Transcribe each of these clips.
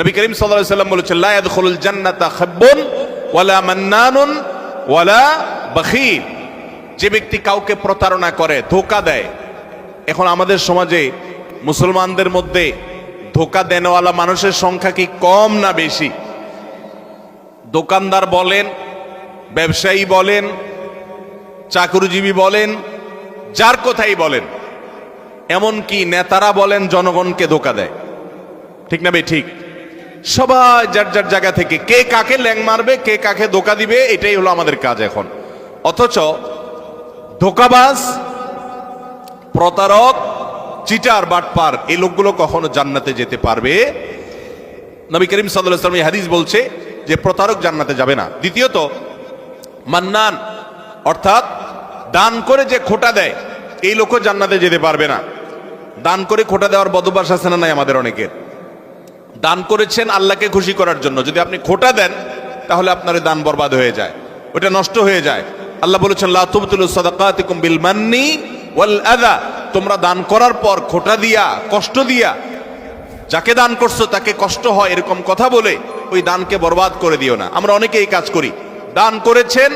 নবী করিম সাল্লাম বলেছেন, লা ইয়াদখুলুল জান্নাতা খাব্বুন ওয়ালা মান্নানুন ওয়ালা বাখিল যে ব্যক্তি কাউকে প্রতারণা করে, ধোকা দেয়, এখন আমাদের সমাজে মুসলমানদের মধ্যে ধোকা দেনওয়ালা মানুষের সংখ্যা কি কম না বেশি? দোকানদার বলেন, ব্যবসায়ী বলেন, চাকরিজীবী বলেন, যার কথাই বলেন, এমনকি নেতারা বলেন জনগণকে ধোকা দেয়। ঠিক না বে ঠিক। সবাই যার যার জায়গা থেকে কে কাকে ল্যাং মারবে, কে কাকে ধোকা দিবে, এটাই হলো আমাদের কাজ এখন। অথচ ধোকাবাজ, প্রতারক, চিটার, বাটপার, এই লোকগুলো কখনো জান্নাতে যেতে পারবে? নবী করিম আলাইহি হাদিস বলছে যে প্রতারক জান্নাতে যাবে না। দ্বিতীয়ত, মান্নান, অর্থাৎ দান করে যে খোটা দেয়, এই লোকও জান্নাতে যেতে পারবে না। দান করে খোটা দেওয়ার বদভ্যাস আছে না নাই আমাদের অনেকের? দান করেছেন আল্লাহকে খুশি করার জন্য। যদি আপনি খোটা দেন, তাহলে আপনার দান বরবাদ হয়ে যায়। ওটা নষ্ট হয়ে যায়। আল্লাহ বলেছেন, লা তুবতুলু সাদাকাতিকুম বিল মান্নি ওয়াল আযা। তোমরা দান করার পর খোটা দিয়া, কষ্ট দিয়া, যাকে দান করছ তাকে কষ্ট হয় এরকম কথা বলে ওই দানকে বরবাদ করে দিও না। আমরা অনেকে এই কাজ করি। দান করেছেন,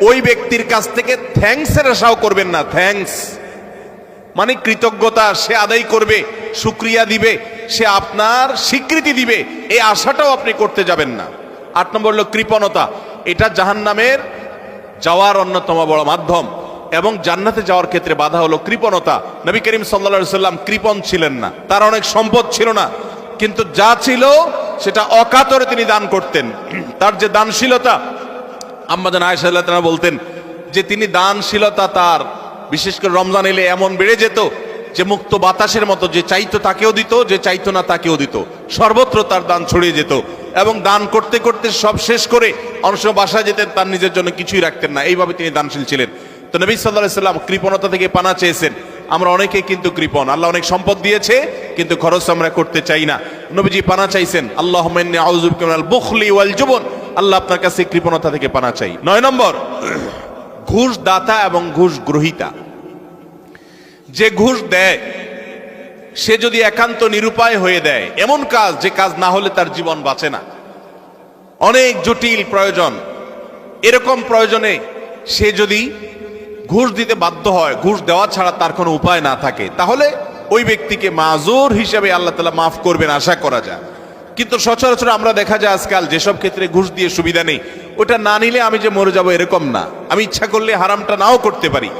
ওই ব্যক্তির কাছ থেকে থ্যাঙ্কসের আশাও করবেন না। থ্যাঙ্কস মানে কৃতজ্ঞতা সে আদায় করবে সুক্রিয়া দিবে সে আপনার স্বীকৃতি দিবে। এই আশাটাও আপনি করতে যাবেন না। আট নম্বর হলো কৃপণতা। এটা জাহান্নামের যাওয়ার অন্যতম বড় মাধ্যম এবং জান্নাতে যাওয়ার ক্ষেত্রে বাধা হলো কৃপণতা। নবী করিম সাল্লা সাল্লাম কৃপণ ছিলেন না। তার অনেক সম্পদ ছিল না। কিন্তু যা ছিল, সেটা অকাতরে তিনি দান করতেন। তার যে দানশীলতা আম্মাজান আয়েশা আল্লাহ বলতেন যে, তিনি দানশীলতা তার, বিশেষ করে রমজান এলে এমন বেড়ে যেত যে মুক্ত বাতাসের মতো যে চাইতো তাকেও দিত, যে চাইতো না তাকেও দিত। সর্বত্র তার দান ছড়িয়ে যেত এবং দান করতে করতে সব শেষ করে অনেক সময় বাসায় যেতেন, তার নিজের জন্য কিছুই রাখতেন না। এইভাবে তিনি দানশীল ছিলেন। তো নবী সাল্লাহ সাল্লাম কৃপণতা থেকে পানা চেয়েছেন। আমরা অনেকে কিন্তু কৃপণ। আল্লাহ অনেক সম্পদ দিয়েছে, কিন্তু খরচ আমরা করতে চাই না। নবীজি পানা চাইছেন আল্লাহ বুখলি ওয়াল জুবন। আল্লাহ আপনার কাছে কৃপণতা থেকে পানা চাই। নয় নম্বর ঘুষ দাতা এবং ঘুষ গ্রহিতা যে ঘুষ দেয়, সে যদি একান্ত নিরুপায় হয়ে দেয়, এমন কাজ যে কাজ না হলে তার জীবন বাঁচে না। অনেক জটিল প্রয়োজন। এরকম প্রয়োজনে সে যদি ঘুষ দিতে বাধ্য হয়, ঘুষ দেওয়া ছাড়া তার কোনো উপায় না থাকে, তাহলে ওই ব্যক্তিকে মাজুর হিসেবে আল্লাহ তালা মাফ করবেন আশা করা যায়। কিন্তু সচরাচর আমরা দেখা যায় আজকাল যেসব ক্ষেত্রে ঘুষ দিয়ে সুবিধা নেই, ওটা না নিলে আমি যে মরে যাব এরকম না। আমি ইচ্ছা করলে হারামটা নাও করতে পারি।